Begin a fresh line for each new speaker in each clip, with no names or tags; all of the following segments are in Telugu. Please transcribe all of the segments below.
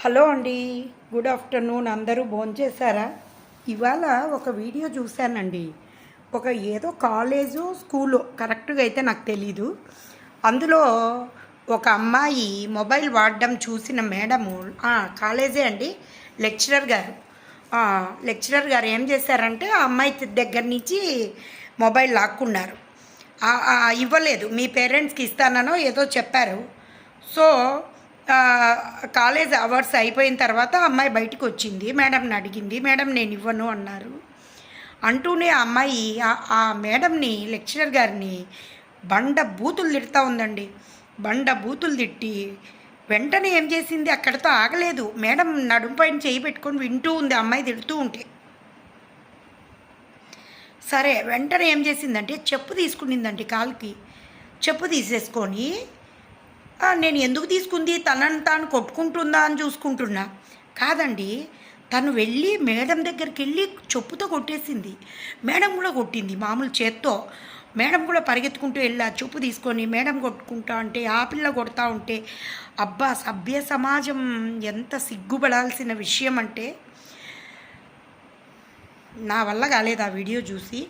హలో అండి గుడ్ ఆఫ్టర్నూన్. అందరూ భోంచేశారా? ఇవాళ ఒక వీడియో చూశానండి. ఒక ఏదో కాలేజు స్కూలు కరెక్ట్గా అయితే నాకు తెలీదు. అందులో ఒక అమ్మాయి మొబైల్ వాడడం చూసిన మేడము కాలేజే అండి లెక్చరర్ గారు. లెక్చరర్ గారు ఏం చేశారంటే ఆ అమ్మాయి దగ్గర నుంచి మొబైల్ లాక్కున్నారు. ఇవ్వలేదు. మీ పేరెంట్స్కి ఇస్తానో ఏదో చెప్పారు. సో కాలేజ్ అవర్స్ అయిపోయిన తర్వాత అమ్మాయి బయటకు వచ్చింది. మేడంని అడిగింది. మేడం నేను ఇవ్వను అన్నారు. అంటూనే ఆ అమ్మాయి ఆ- మేడంని లెక్చరర్ గారిని బండ బూతులు తిడతా ఉందండి. బండ బూతులు తిట్టి వెంటనే ఏం చేసింది? అక్కడితో ఆగలేదు. మేడం నడుము పైన చేయి పెట్టుకొని వింటూ ఉంది అమ్మాయి తిడుతూ ఉంటే. సరే వెంటనే ఏం చేసిందంటే చెప్పు తీసుకునిందండి కాలుకి. చెప్పు తీసేసుకొని నేను ఎందుకు తీసుకుంది? తనని తాను కొట్టుకుంటుందా అని చూసుకుంటున్నా. కాదండి తను వెళ్ళి మేడం దగ్గరికి వెళ్ళి చెప్పుతో కొట్టేసింది. మేడం కూడా కొట్టింది మామూలు చేత్తో. మేడం కూడా పరిగెత్తుకుంటూ వెళ్ళా చెప్పు తీసుకొని మేడం కొట్టుకుంటా ఉంటే ఆ పిల్ల కొడతా ఉంటే అబ్బా సభ్య సమాజం ఎంత సిగ్గుపడాల్సిన విషయం అంటే నా వల్ల కాలేదు ఆ వీడియో చూసి.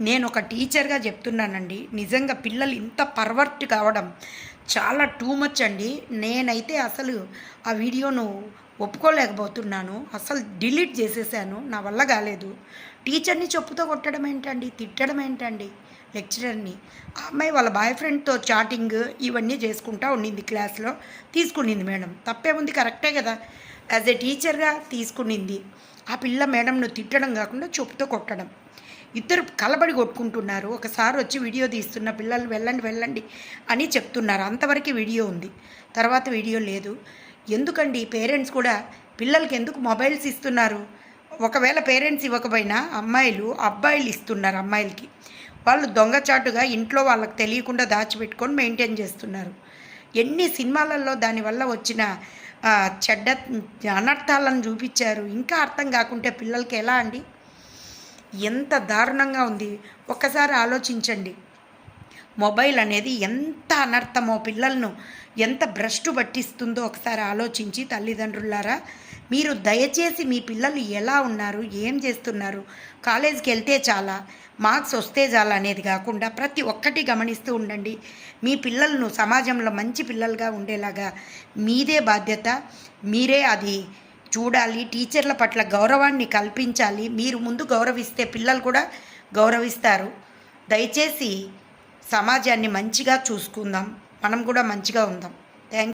నేను ఒక టీచర్గా చెప్తున్నానండి. నిజంగా పిల్లలు ఇంత పర్వర్ట్ కావడం చాలా టూ మచ్ అండి. నేనైతే అసలు ఆ వీడియోను ఒప్పుకోలేకపోతున్నాను. అసలు డిలీట్ చేసేసాను. నా వల్ల కాలేదు. టీచర్ని చెప్పుతో కొట్టడం ఏంటండి? తిట్టడం ఏంటండి? లెక్చరర్ని. ఆ అమ్మాయి వాళ్ళ బాయ్ ఫ్రెండ్తో చాటింగ్ ఇవన్నీ చేసుకుంటా ఉండింది క్లాస్లో. తీసుకునింది మేడం. తప్పేముంది కరెక్టే కదా. యాజ్ ఎ టీచర్గా తీసుకునింది. ఆ పిల్ల మేడంను తిట్టడం కాకుండా చెప్పుతో కొట్టడం. ఇద్దరు కలబడి కొట్టుకుంటున్నారు. ఒకసారి వచ్చి వీడియో తీస్తున్న పిల్లలు వెళ్ళండి వెళ్ళండి అని చెప్తున్నారు. అంతవరకు వీడియో ఉంది. తర్వాత వీడియో లేదు. ఎందుకండి? పేరెంట్స్ కూడా పిల్లలకి ఎందుకు మొబైల్స్ ఇస్తున్నారు? ఒకవేళ పేరెంట్స్ ఇవ్వకపోయినా అమ్మాయిలు అబ్బాయిలు ఇస్తున్నారు అమ్మాయిలకి. వాళ్ళు దొంగచాటుగా ఇంట్లో వాళ్ళకి తెలియకుండా దాచిపెట్టుకొని మెయింటైన్ చేస్తున్నారు. ఎన్ని సినిమాలలో దానివల్ల వచ్చిన చెడ్డ అనర్థాలను చూపించారు. ఇంకా అర్థం కాకుంటే పిల్లలకి ఎలా అండి? ఎంత దారుణంగా ఉంది. ఒక్కసారి ఆలోచించండి. మొబైల్ అనేది ఎంత అనర్థమో పిల్లలను ఎంత భ్రష్టు పట్టిస్తుందో ఒకసారి ఆలోచించి తల్లిదండ్రులారా మీరు దయచేసి మీ పిల్లలు ఎలా ఉన్నారు? ఏం చేస్తున్నారు? కాలేజీకి వెళ్తే చాలా. మార్క్స్ వస్తే చాలా అనేది కాకుండా ప్రతి ఒక్కటి గమనిస్తూ ఉండండి. మీ పిల్లలను సమాజంలో మంచి పిల్లలుగా ఉండేలాగా మీదే బాధ్యత మీరే అది చూడాలి టీచర్ల పట్ల గౌరవాన్ని కల్పించాలి. మీరు ముందు గౌరవిస్తే పిల్లలు కూడా గౌరవిస్తారు. దయచేసి సమాజాన్ని మంచిగా చూసుకుందాం. మనం కూడా మంచిగా ఉందాం.